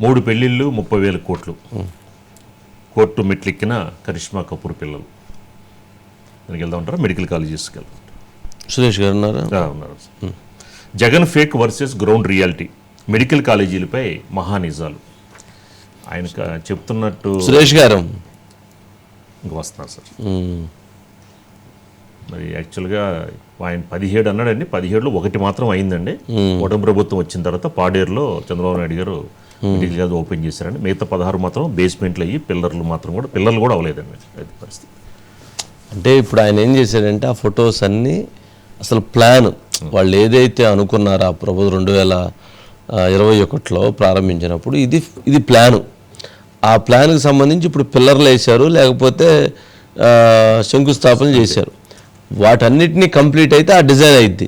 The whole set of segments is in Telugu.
మూడు పెళ్ళిళ్ళు ముప్పై వేల కోట్లు. కోర్టు మెట్లెక్కిన కరిష్మా కపూర్ పిల్లలు. దానికి వెళ్దాం ఉంటారా మెడికల్ కాలేజెస్కి వెళ్దాం సురేష్ గారు ఉన్నారా? Jagan fake versus ground reality. Medical కాలేజీలపై మహానిజాలు ఆయన చెప్తున్నట్టు సురేష్ గారు. ఇంక వస్తున్నారు సార్. మరి యాక్చువల్గా ఆయన పదిహేడు అన్నాడండి. పదిహేడులో ఒకటి మాత్రం అయిందండి. ఓటమి ప్రభుత్వం వచ్చిన తర్వాత పాడేరులో చంద్రబాబు నాయుడు గారు మెడికల్ కాలేజ్ ఓపెన్ చేశారండి. మిగతా పదహారు మాత్రం బేస్మెంట్లు అయ్యి పిల్లర్లు మాత్రం కూడా పిల్లర్లు కూడా అవ్వలేదండి అది పరిస్థితి. అంటే ఇప్పుడు ఆయన ఏం చేశాడంటే ఆ ఫొటోస్ అన్నీ అసలు ప్లాన్ వాళ్ళు ఏదైతే అనుకున్నారో ఆ ప్రభు రెండు వేల ఇరవై ఒకటిలో ప్రారంభించినప్పుడు ఇది ఇది ప్లాను ఆ ప్లాన్కి సంబంధించి ఇప్పుడు పిల్లర్లు వేశారు లేకపోతే శంకుస్థాపన చేశారు. వాటన్నిటినీ కంప్లీట్ అయితే ఆ డిజైన్ అయింది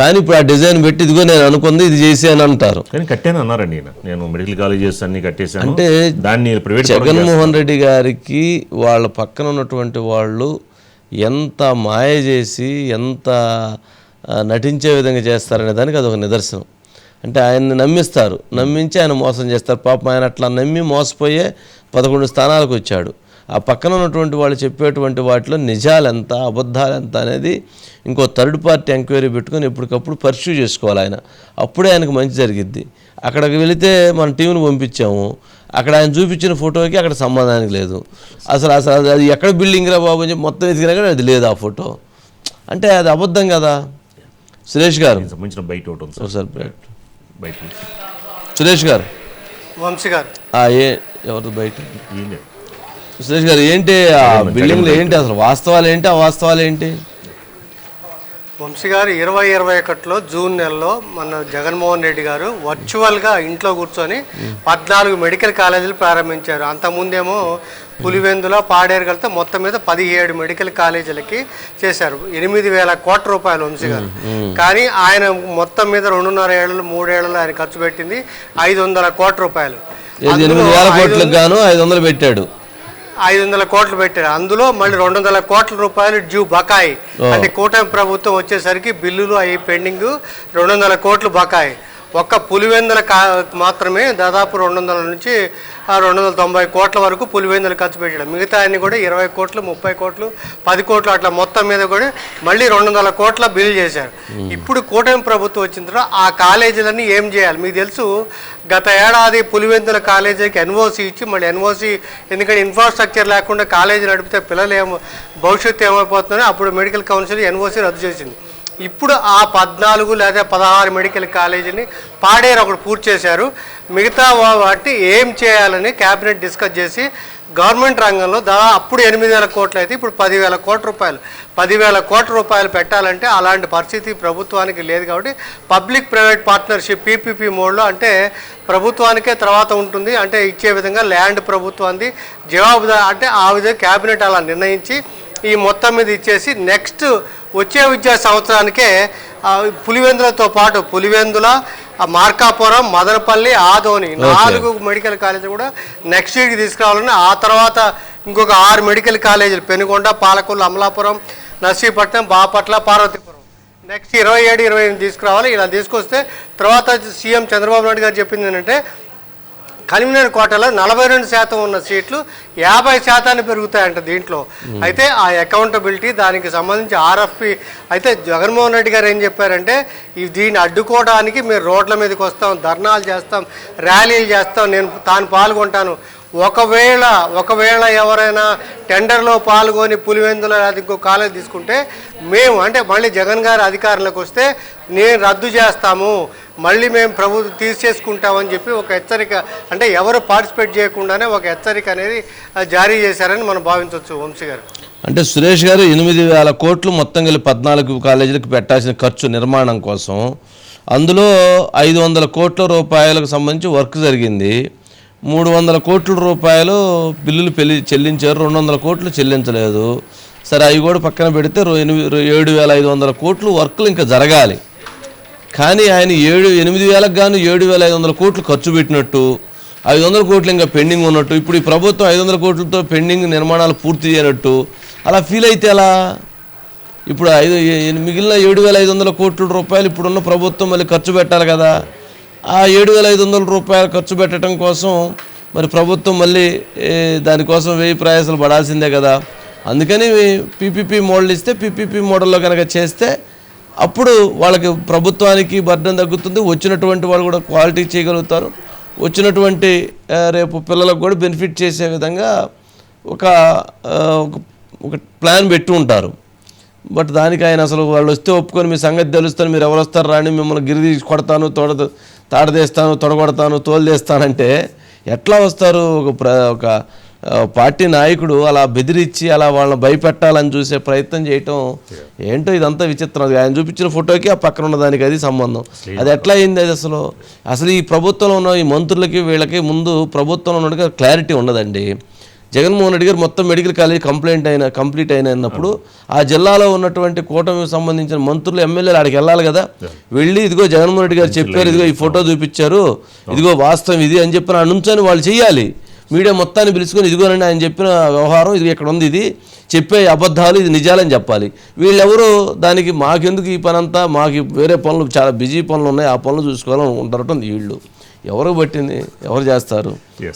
కానీ ఇప్పుడు ఆ డిజైన్ పెట్టి ఇదిగో నేను అనుకుంది ఇది చేసాను అంటారు. కానీ కట్టాను అన్నారండి నేను మెడికల్ కాలేజెస్ అన్ని కట్టేశాను. అంటే దాన్ని ప్రైవేట్ జగన్మోహన్ రెడ్డి గారికి వాళ్ళ పక్కన ఉన్నటువంటి వాళ్ళు ఎంత మాయ చేసి ఎంత నటించే విధంగా చేస్తారనే దానికి అదొక నిదర్శనం. అంటే ఆయన్ని నమ్మిస్తారు. నమ్మించి ఆయన మోసం చేస్తారు. పాపం ఆయన అట్లా నమ్మి మోసపోయే పదకొండు స్థానాలకు వచ్చాడు. ఆ పక్కన ఉన్నటువంటి వాళ్ళు చెప్పేటువంటి వాటిలో నిజాలు ఎంత అబద్ధాలు ఎంత అనేది ఇంకో థర్డ్ పార్టీ ఎంక్వైరీ పెట్టుకొని ఎప్పటికప్పుడు పర్స్యూ చేసుకోవాలి ఆయన. అప్పుడే ఆయనకు మంచి జరిగిద్ది. అక్కడికి వెళితే మన టీంను పంపించాము. అక్కడ ఆయన చూపించిన ఫోటోకి అక్కడ సంబంధానికి లేదు. అసలు అసలు అది ఎక్కడ బిల్డింగ్ రా బాబు అని చెప్పి మొత్తం ఎదిగినా కానీ అది లేదు ఆ ఫోటో. అంటే అది అబద్ధం కదా. సురేష్ గారు. సంబంధించిన బయట ఒకటి బయట. సురేష్ గారు. వంశీ గారు. ఆ ఏ ఎవరిది బయట. సురేష్ గారు ఏంటి ఆ బిల్డింగ్లో ఏంటి అసలు? వాస్తవాలు ఏంటి? అవాస్తవాలు ఏంటి? వంశీ గారు ఇరవై ఇరవై ఒకటిలో జూన్ నెలలో మన జగన్మోహన్ రెడ్డి గారు వర్చువల్గా ఇంట్లో కూర్చొని పద్నాలుగు మెడికల్ కాలేజీలు ప్రారంభించారు. అంతకుముందేమో పులివెందుల పాడేరు కలితే మొత్తం మీద పదిహేడు మెడికల్ కాలేజీలకి చేశారు. ఎనిమిది వేల కోట్ల రూపాయలు వంశీ గారు కానీ ఆయన మొత్తం మీద రెండున్నర ఏళ్ళు మూడేళ్ళలో ఆయన ఖర్చు పెట్టింది ఐదు వందల కోట్ల రూపాయలు. ఎనిమిది వేల కోట్లకు గాను ఐదు వందలు పెట్టాడు. ఐదు వందల కోట్లు పెట్టారు. అందులో మళ్ళీ రెండు వందల కోట్ల రూపాయలు డ్యూ బకాయి. అంటే కూటమి ప్రభుత్వం వచ్చేసరికి బిల్లులు అవి పెండింగ్ రెండు వందల కోట్లు బకాయి. ఒక్క పులివెందుల కా మాత్రమే దాదాపు రెండు వందల నుంచి ఆ రెండు వందల తొంభై కోట్ల వరకు పులివెందులు ఖర్చు పెట్టాడు. మిగతా అన్ని కూడా ఇరవై కోట్లు ముప్పై కోట్లు పది కోట్లు అట్లా మొత్తం మీద కూడా మళ్ళీ రెండు వందల కోట్ల బిల్ చేశారు. ఇప్పుడు కూటమి ప్రభుత్వం వచ్చిన తర్వాత ఆ కాలేజీలన్నీ ఏం చేయాలి? మీకు తెలుసు గత ఏడాది పులివెందుల కాలేజీకి ఎన్ఓసి ఇచ్చి మళ్ళీ ఎన్ఓసి ఎందుకంటే ఇన్ఫ్రాస్ట్రక్చర్ లేకుండా కాలేజీ నడిపితే పిల్లలు ఏమో భవిష్యత్తు ఏమైపోతుందో అప్పుడు మెడికల్ కౌన్సిల్ ఎన్ఓసి రద్దు చేసింది. ఇప్పుడు ఆ పద్నాలుగు లేదా పదహారు మెడికల్ కాలేజీని పాడేరు ఒకటి పూర్తి చేశారు. మిగతా వాటి ఏం చేయాలని క్యాబినెట్ డిస్కస్ చేసి గవర్నమెంట్ రంగంలో దాదాపు అప్పుడు ఎనిమిది వేల కోట్లు అయితే ఇప్పుడు పదివేల కోట్ల రూపాయలు. పదివేల కోట్ల రూపాయలు పెట్టాలంటే అలాంటి పరిస్థితి ప్రభుత్వానికి లేదు కాబట్టి పబ్లిక్ ప్రైవేట్ పార్ట్నర్షిప్ పీపీపీ మోడ్లో అంటే ప్రభుత్వానికే తర్వాత ఉంటుంది. అంటే ఇచ్చే విధంగా ల్యాండ్ ప్రభుత్వాన్ని జవాబుదారి అంటే ఆ విధంగా క్యాబినెట్ అలా నిర్ణయించి ఈ మొత్తం మీద ఇచ్చేసి నెక్స్ట్ వచ్చే విద్యా సంవత్సరానికే పులివెందులతో పాటు పులివెందుల మార్కాపురం మదనపల్లి ఆదోని నాలుగు మెడికల్ కాలేజీలు కూడా నెక్స్ట్ ఇయర్కి తీసుకురావాలని ఆ తర్వాత ఇంకొక ఆరు మెడికల్ కాలేజీలు పెనుగొండ పాలకొల్లు అమలాపురం నర్సీపట్నం బాపట్ల పార్వతీపురం. నెక్స్ట్ ఇరవై ఏడు ఇరవై ఎనిమిది తీసుకురావాలి. ఇలా తీసుకొస్తే తర్వాత సీఎం చంద్రబాబు నాయుడు గారు చెప్పింది ఏంటంటే కన్వీనర్ కోటలో నలభై రెండు శాతం ఉన్న సీట్లు యాభై శాతాన్ని పెరుగుతాయంట దీంట్లో. అయితే ఆ అకౌంటబిలిటీ దానికి సంబంధించి ఆర్ఎఫ్పి అయితే జగన్మోహన్ రెడ్డి గారు ఏం చెప్పారంటే ఈ దీన్ని అడ్డుకోవడానికి మేము రోడ్ల మీదకి వస్తాం ధర్నాలు చేస్తాం ర్యాలీలు చేస్తాం నేను తాను పాల్గొంటాను. ఒకవేళ ఒకవేళ ఎవరైనా టెండర్లో పాల్గొని పులివెందుల అది ఇంకో కాలేజ్ తీసుకుంటే మేము అంటే మళ్ళీ జగన్ గారు అధికారంలోకి వస్తే నేను రద్దు చేస్తాము. మళ్ళీ మేము ప్రభుత్వం తీసేసుకుంటామని చెప్పి ఒక హెచ్చరిక అంటే ఎవరు పార్టిసిపేట్ చేయకుండానే ఒక హెచ్చరిక అనేది జారీ చేశారని మనం భావించవచ్చు వంశీ గారు. అంటే సురేష్ గారు ఎనిమిది వేల కోట్లు మొత్తం కలిపి పద్నాలుగు కాలేజీలకు పెట్టాల్సిన ఖర్చు నిర్మాణం కోసం అందులో ఐదు వందల కోట్ల రూపాయలకు సంబంధించి వర్క్ జరిగింది. మూడు వందల కోట్ల రూపాయలు బిల్లులు పెళ్ళి చెల్లించారు రెండు వందల కోట్లు చెల్లించలేదు. సరే అవి కూడా పక్కన పెడితే ఏడు వేల ఐదు వందల కోట్లు వర్క్లు ఇంకా జరగాలి. కానీ ఆయన ఏడు ఎనిమిది వేలకు గాను ఏడు వేల ఐదు వందల కోట్లు ఖర్చు పెట్టినట్టు ఐదు వందల కోట్లు ఇంకా పెండింగ్ ఉన్నట్టు ఇప్పుడు ఈ ప్రభుత్వం ఐదు వందల కోట్లతో పెండింగ్ నిర్మాణాలు పూర్తి చేయనట్టు అలా ఫీల్ అయితే ఎలా? ఇప్పుడు ఐదు మిగిలిన ఏడు వేల ఐదు వందల కోట్ల రూపాయలు ఇప్పుడున్న ప్రభుత్వం మళ్ళీ ఖర్చు పెట్టాలి కదా. ఆ ఏడు వేల ఐదు వందల రూపాయలు ఖర్చు పెట్టడం కోసం మరి ప్రభుత్వం మళ్ళీ దానికోసం వెయ్యి ప్రయాసాలు పడాల్సిందే కదా. అందుకని పీపీపీ మోడల్ ఇస్తే పీపీపీ మోడల్లో కనుక చేస్తే అప్పుడు వాళ్ళకి ప్రభుత్వానికి బర్ధం తగ్గుతుంది. వచ్చినటువంటి వాళ్ళు కూడా క్వాలిటీ చేయగలుగుతారు. వచ్చినటువంటి రేపు పిల్లలకు కూడా బెనిఫిట్ చేసే విధంగా ఒక ఒక- ఒక ప్లాన్ పెట్టి ఉంటారు. బట్ దానికి ఆయన అసలు వాళ్ళు వస్తే ఒప్పుకొని మీ సంగతి తెలుస్తాను మీరు ఎవరు వస్తారు రాని మిమ్మల్ని గిరి తీసి కొడతాను తోడ తాడదేస్తాను తొడగొడతాను తోలుదేస్తానంటే ఎట్లా వస్తారు ఒక ప్ర ఒక పార్టీ నాయకుడు అలా బెదిరించి అలా వాళ్ళని భయపెట్టాలని చూసే ప్రయత్నం చేయటం ఏంటో ఇదంతా విచిత్రం. అది ఆయన చూపించిన ఫోటోకి ఆ పక్కన ఉన్న దానికి అది సంబంధం. అది ఎట్లా అయింది అది అసలు? అసలు ఈ ప్రభుత్వంలో ఉన్న ఈ మంత్రులకి వీళ్ళకి ముందు ప్రభుత్వంలో ఉన్నట్టుగా క్లారిటీ ఉండదండి. జగన్మోహన్ రెడ్డి గారు మొత్తం మెడికల్ కాలేజ్ కంప్లైంట్ అయిన కంప్లీట్ అయినప్పుడు ఆ జిల్లాలో ఉన్నటువంటి కూటమికి సంబంధించిన మంత్రులు ఎమ్మెల్యేలు ఆడికి వెళ్ళాలి కదా. వెళ్ళి ఇదిగో జగన్మోహన్ రెడ్డి గారు చెప్పారు ఇదిగో ఈ ఫోటో చూపించారు ఇదిగో వాస్తవం ఇది అని చెప్పిన నుంచొని వాళ్ళు చేయాలి మీడియా మొత్తాన్ని పిలుచుకొని ఇదిగోనండి ఆయన చెప్పిన వ్యవహారం ఇది ఇక్కడ ఉంది ఇది చెప్పే అబద్ధాలు ఇది నిజాలని చెప్పాలి. వీళ్ళెవరూ దానికి మాకెందుకు ఈ పని అంతా మాకు వేరే పనులు చాలా బిజీ పనులు ఉన్నాయి ఆ పనులు చూసుకోవాలని ఉంటారటం వీళ్ళు. ఎవరు పట్టింది? ఎవరు చేస్తారు?